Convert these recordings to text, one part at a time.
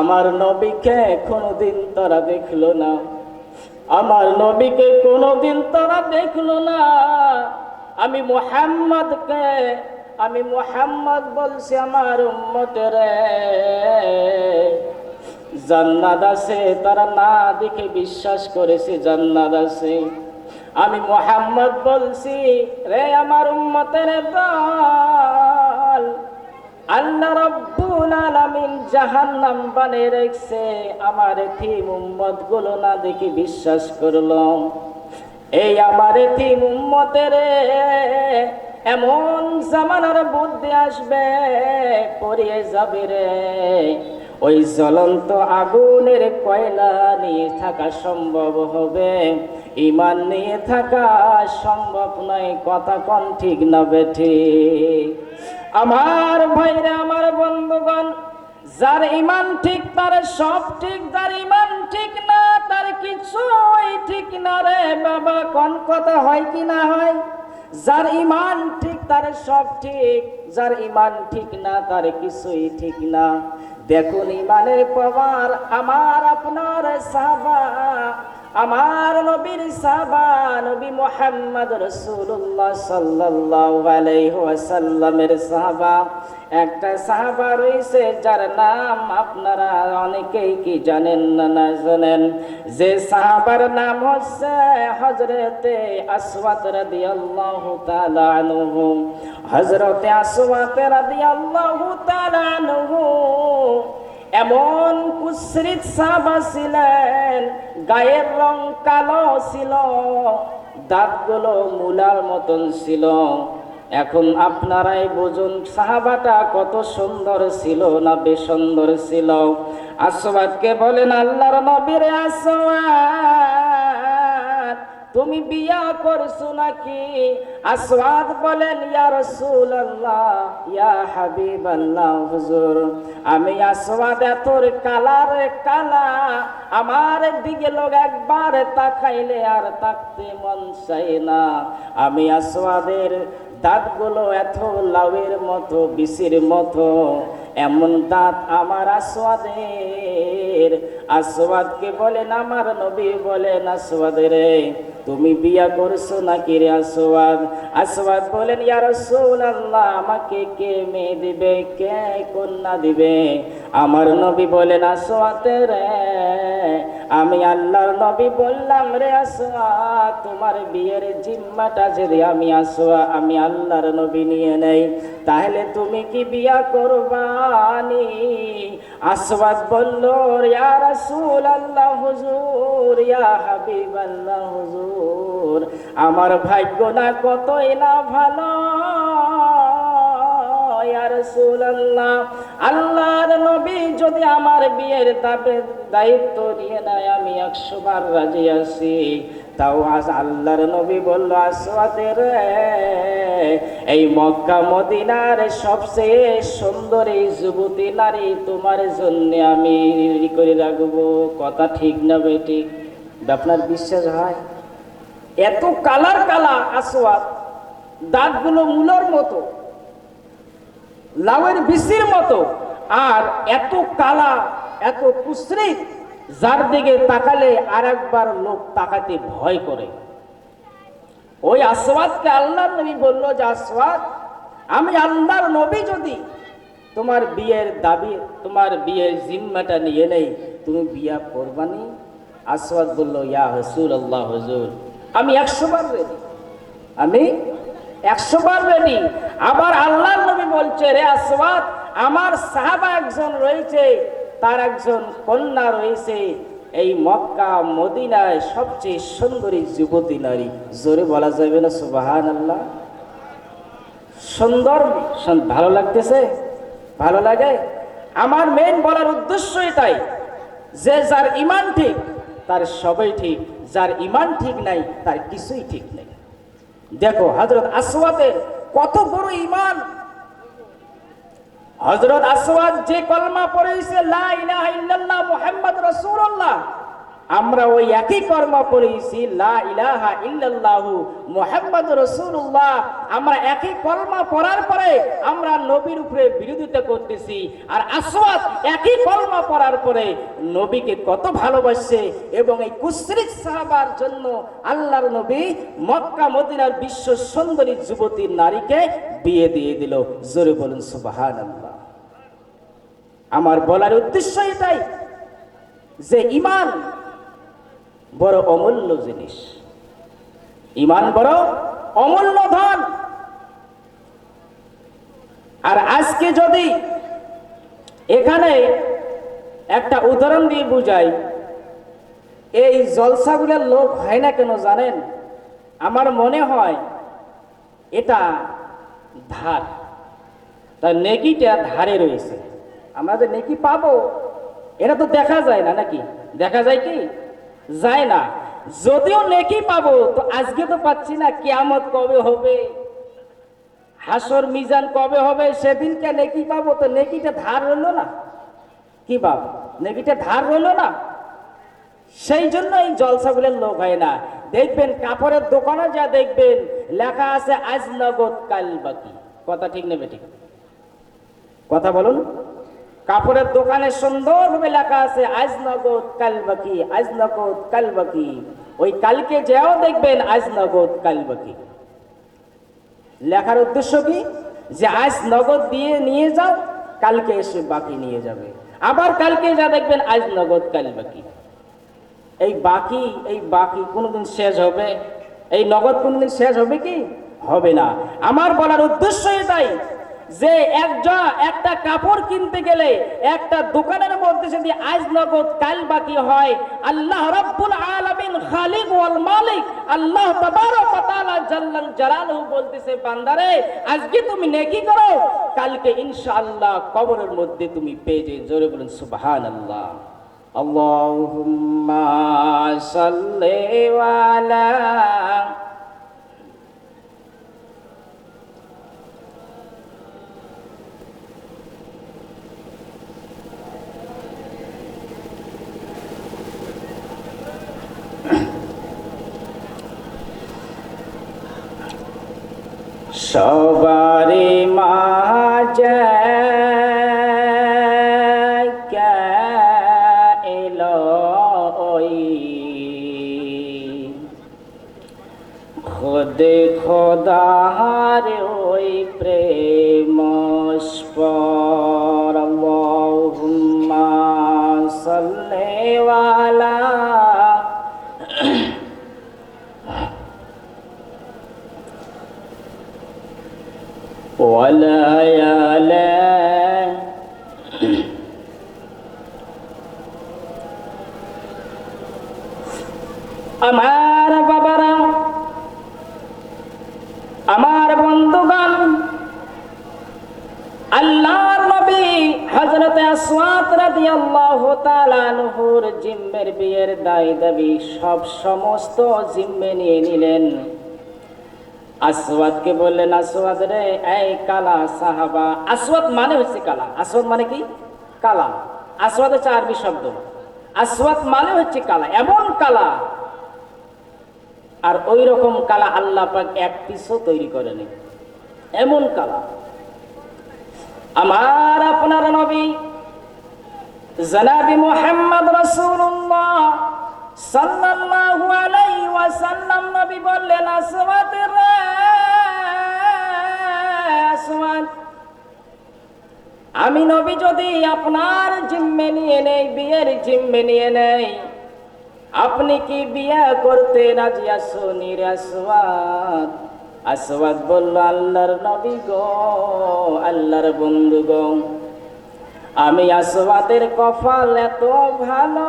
আমার নবীকে কোনোদিন তারা দেখল না। আমার নবীকে কোনোদিন তারা দেখল না। আমি মোহাম্মদকে, আমি মোহাম্মদ বলছি আমার উম্মতের। জান্নাত আছে, তারা না দেখে বিশ্বাস করেছে জান্নাত আছে। আমি মোহাম্মদ বলছি, রে আমার উম্মতের দল আল্লাহ রব্বুল আলামিন জাহান্নাম বানিয়ে রেখেছে। আমার এতিম উম্মতগুলো না দেখে বিশ্বাস করল। এই আমার এতিম উম্মতের এমন জামানার বুদ্ধি আসবে, পড়িয়ে যাবে রে। ওই জ্বলন্ত আগুনের কয়লা নিয়ে থাকা সম্ভব হবে। ইমান নিয়ে থাকা সম্ভব নয়, কথা কন ঠিক না বেঠি আমার ভাইরা, আমার বন্ধুগণ, যার ইমান ঠিক, তার সব ঠিক, যার ইমান ঠিক না, তার কিছুই ঠিক না রে বাবা, কোন কথা হয় কি না হয়? যার ইমান ঠিক, তার সব ঠিক, যার ইমান ঠিক না, তার কিছুই ঠিক না। দেখুন, ইমানের পাওয়ার আমার আপনার সাহাবা। আমার নবীর সাহাবা নবী মোহাম্মদ রসুল্লাহ সাল্লাল্লাহু আলাইহি ওয়াসাল্লামের সাহাবা একটা সাহাবা রয়েছে যার নাম আপনারা অনেকেই কি জানেন না না জানেন। যে সাহাবার নাম হচ্ছে হজরতে আসওয়াত রাদিয়াল্লাহু তাআলা আনহু। হজরতে আসওয়াত রাদিয়াল্লাহু তাআলা আনহু এমন কুশ্রিত সাবা ছিলেন, গায়ের রং কালো ছিল, দাঁতগুলো মূলার মতন ছিল। এখন আপনারাই বুঝুন, সাহাবাটা কত সুন্দর ছিল না বেসুন্দর ছিল। আসবাদকে বলেন, আল্লাহর নবীর আসবাদ তুমি বিয়া করছ নাকি? আসওয়াদ বলেন, ইয়া রাসূলুল্লাহ, ইয়া হাবিবাল্লাহ, হুজুর, আমি আসওয়াদ এতর কালার কালা, আমার দিকে লোক একবার তাকাইলে আর তাকতে মন চাই না। আমি আসওয়াদের দাঁতগুলো এত লাউয়ের মতো, বিসির মতো, এমন দাঁত আমার আসওয়াদের আসওয়াদকে বলেন, আমার নবী বলেন আসওয়াদের তুমি বিয়া করছ নাকি রে আসওয়াদ? আসওয়াদ বলেন, ইয়া রাসূলুল্লাহ, আমাকে কে মেয়ে দিবে? কে কন্যা দিবে? আমার নবী বলেন আসওয়াদের আমি আল্লাহর নবী বললাম রে আসওয়াদ, তোমার বিয়ের জিম্মাটা যদি আমি আসওয়া, আমি আল্লাহর নবী নিয়ে নেই, তাহলে তুমি কি বিয়া করবানি? আসওয়াদ বলল, ইয়া রাসূল আল্লাহ হুজুর, ইয়া হাবিব আল্লাহ হুজুর। আমার ভাগ্য না কতই না ভালো। আল্লাহর নবী যদি আমার বিয়ের দাবে দায়িত্ব নিয়ে নেয়, আমি একশো বার রাজি আছি। তাও আজ আল্লাহর নবী বলল আসওয়াদের এই মক্কা মদিনার সবচেয়ে সুন্দর এই যুবতী নারী তোমার জন্য আমি করে রাখব। কথা ঠিক না বেটি আপনার বিশ্বাস হয়? এত কালার কালা আসওয়াদ, দাঁতগুলো মূলর মতো, লাউয়ের বিসির মতো, আর এত কালা এত কুশ্রিত, যার দিকে তাকালে আর একবার লোক তাকাতে ভয় করে। ওই আসওয়াদকে আল্লাহর নবী বলল যে, আসওয়াদ, আমি আল্লাহর নবী যদি, তোমার বিয়ের দাবি, তোমার বিয়ের জিম্মাটা নিয়ে নেই, তুমি বিয়া করবানি? আসওয়াদ বলল, ইয়া হসুল আল্লাহ হজুর আমি একশো বার রেডি আমি একশো বার রেডি আবার আল্লাহর নবী বলছে, রে আসওয়াদ, আমার সাহাবা একজন রয়েছে, তার একজন কন্যা রয়েছে। এই মক্কা, মদিনায় সবচেয়ে সুন্দরী যুবতী নারী। জোরে বলা যাবে না সুবাহান আল্লাহ সুন্দর ভালো লাগতেছে? ভালো লাগে? আমার মেন বলার উদ্দেশ্য এটাই যে যার ইমান ঠিক তার সবাই ঠিক, যার ইমান ঠিক নাই, তার কিছুই ঠিক নেই। দেখো হজরত আসওয়াদের কত বড় ইমান হজরত আসওয়াদ যে কলমা পড়েছে, লা ইলাহা ইল্লাল্লাহ মুহাম্মদ রাসূলুল্লাহ আমরা ওই একই কর্ম করেছি, লা ইলাহা ইল্লাল্লাহু মুহাম্মদ রাসূলুল্লাহ। আমরা একই কলমা পড়ার পরে আমরা নবীর উপরে বিরোধিতা করতেছি। আর আসওয়াদ একই কলমা পড়ার পরে নবীকে কত ভালোবাসে এবং এই কুশ্রিক সাহাবার জন্য আল্লাহর নবী মক্কা, মদিনার বিশ্ব সুন্দরী যুবতী নারীকে বিয়ে দিয়ে দিল। জোরে বলুন, সুবহানাল্লাহ। আমার বলার উদ্দেশ্য এটাই যে ইমান বড় অমূল্য জিনিস। ইমান বড় অমূল্য ধন। আর আজকে যদি এখানে একটা উদাহরণ দিয়ে বুঝাই, এই জলসাগুলোর লোক হয় না কেন জানেন? আমার মনে হয় এটা ধার। তার নেকিটা ধারে রয়েছে। আমরা যে নেকি পাবো, এটা তো দেখা যায় না নাকি? দেখা যায় কি? যায় না। যদিও নেকি পাবো, তো আজকে তো পাচ্ছি না, কিয়ামত কবে হবে? হাসর মিজান কবে হবে? সেদিনকে নেকি পাবো, তো নেকিটা ধার রইল না। কি পাবো? নেকিটা ধার রইল না? সেই জন্য এই জলসাগুলোর লোক হয় না। দেখবেন, কাপড়ের দোকানে যা দেখবেন, লেখা আছে, আজ নগদ কাল বাকি। কথা ঠিক নেবে ঠিক। কথা বলুন। কাপড়ের দোকানে সুন্দরভাবে লেখা আছে আজ নগদ কাল বাকি আজ নগদ কাল বাকি ওই কালকে যেও দেখবেন আজ নগদ কাল বাকি লেখার উদ্দেশ্য কি? যে আজ নগদ দিয়ে নিয়ে যাও, কালকে এসে বাকি নিয়ে যাবে। আবার কালকে যা দেখবেন আজ নগদ কাল বাকি এই বাকি এই বাকি কোনোদিন শেষ হবে? এই নগদ কোনোদিন শেষ হবে কি? হবে না। আমার বলার উদ্দেশ্য এটাই যে একজা একটা কাপড় কিনতে গেলে একটা দোকানের মধ্যে যদি আজ নগদ কাল বাকি হয়, আল্লাহ রাব্বুল আলামিন খালিক ওয়াল মালিক, আল্লাহ তাবারক ওয়া তাআলা জালালুহু বলতেছে, বান্দারে, আজকে তুমি নেকি করো? কালকে ইনশাআল্লাহ কবরের মধ্যে তুমি পেয়ে যাবে। জোরে বলুন, সুবহানাল্লাহ। আল্লাহুম্মা সাল্লি ওয়ালা সবারে মাঝে এলো খোদে খোদার ولا يالا আমার বাবারা আমার বন্ধুগণ আল্লাহর নবী হযরত আসওয়াত রাদিয়াল্লাহু তাআলা আনহুর জিম্মের বিয়ের দায় দাবি সব সমস্ত জিম্মে নিয়ে নিলেন আসওয়াদকে বললেন, আসওয়াদ রে, এই কালা সাহাবা। আসওয়াদ মানে হচ্ছে কালা। আসওয়াদ মানে কি? কালা। আসওয়াদ হচ্ছে আরবি শব্দ। আসওয়াদ মানে হচ্ছে কালা, এমন কালা। আর ওই রকম কালা আল্লাহ পাক এক পিসও তৈরি করেনি। এমন কালা। আমার আপনার নবী, জনাবি মোহাম্মদ রাসূলুল্লাহ সাল্লাল্লাহু আলাইহি ওয়াসাল্লাম নবী বললেন, আসওয়াদ আমি নবী যদি আপনার জিম্মে নিয়ে নেই, বিয়ের জিম্মে নিয়ে নেই, আপনি কি বিয়ে করতে রাজি আসুনি আসওয়াদ। আসওয়াদ বলল, আল্লাহর নবী গো, আল্লাহর বন্ধু গো। আমি আসওয়াদের কপাল এত ভালো।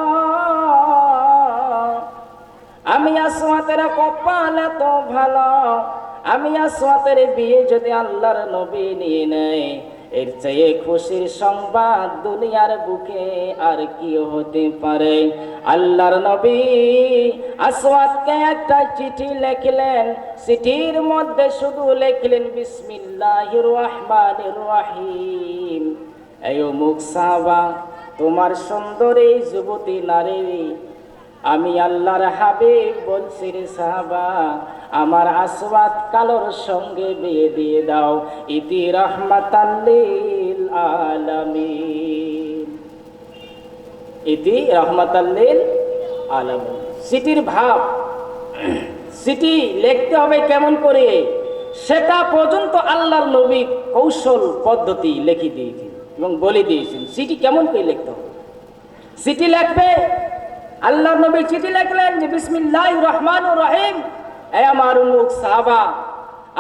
আমি আসওয়াতের কপাল এত ভালো। আমি আসওয়াতের বিয়ে যদি আল্লাহর নবী নিয়ে নেয় এর চেয়ে খুশির সংবাদ দুনিয়ার বুকে আর কি হতে পারে? আল্লাহর নবী আসওয়াদকে একটা চিঠি লিখলেন। চিঠির মধ্যে শুধু লিখলেন, বিসমিল্লাহির রহমানির রহিম। এই অমুক সাহাবা, তোমার সুন্দর যুবতী নারী, আমি আল্লাহর হাবিব বলছি রে সাহাবা আমার আসওয়াদ কালোর সঙ্গে বিয়ে দিয়ে দাও। ইতি রহমাতাল্লিল আলামিন। ইতি রহমাতাল্লিল আলামিন। সিটির ভাব, সিটি লিখতে হবে কেমন করে? সেটা পর্যন্ত আল্লাহর নবী কৌশল, পদ্ধতি লিখে দিয়েছেন এবং বলে দিয়েছেন, সিটি কেমন করে লিখতে হবে? সিটি লিখবে, আল্লাহর নবী চিঠি লিখলেন যে বিসমিল্লাহ রহমান রহিম এ আমার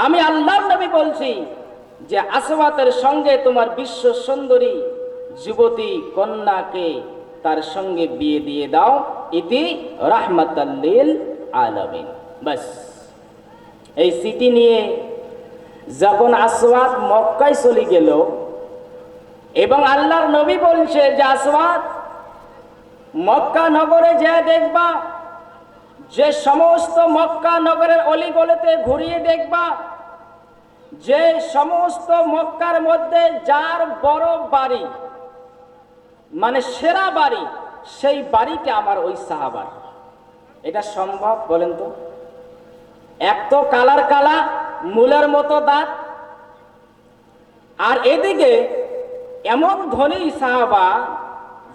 আমি আল্লাহর নবী বলছি যে আসবাতের সঙ্গে তোমার বিশ্ব সুন্দরী যুবতী কন্যাকে তার সঙ্গে বিয়ে দিয়ে দাও, ইতি রাহমাতাল্লিল আলামিন। বাস। এই সিটি নিয়ে যখন আসওয়াদ মক্কায় চলে গেল, এবং আল্লাহর নবী বলছে যে আসওয়াদ মক্কা নগরে যা দেখবা যে সমস্ত মক্কা নগরের অলিগলিতে ঘুরিয়ে দেখবা, যে সমস্ত মক্কার মধ্যে যার বড় বাড়ি মানে সেরা বাড়ি, সেই বাড়িটা আমার ওই সাহাবার। এটা সম্ভব বলেন তো? এক তো কালার কালা, মূলের মতো দাঁত, আর এদিকে এমন ধনী সাহাবা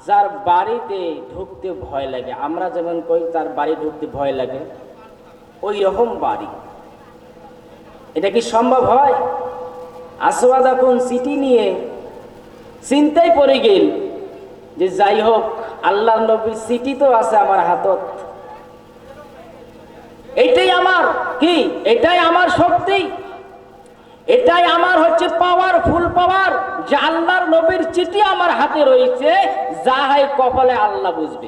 যার বাড়িতে ঢুকতে ভয় লাগে। আমরা যেমন কই, তার বাড়ি ঢুকতে ভয় লাগে। ওই রকম বাড়ি। এটা কি সম্ভব হয়? আসওয়াদ এখন সিটি নিয়ে চিন্তায় পড়ে গেল যে যাই হোক আল্লাহ নবীর সিটি তো আছে আমার হাতত। এটাই আমার কি? এটাই আমার শক্তি? এটাই আমার হচ্ছে পাওয়ার ফুল পাওয়ার যে আল্লাহর নবীর চিঠি আমার হাতে রয়েছে, যা কপালে আল্লাহ বুঝবে।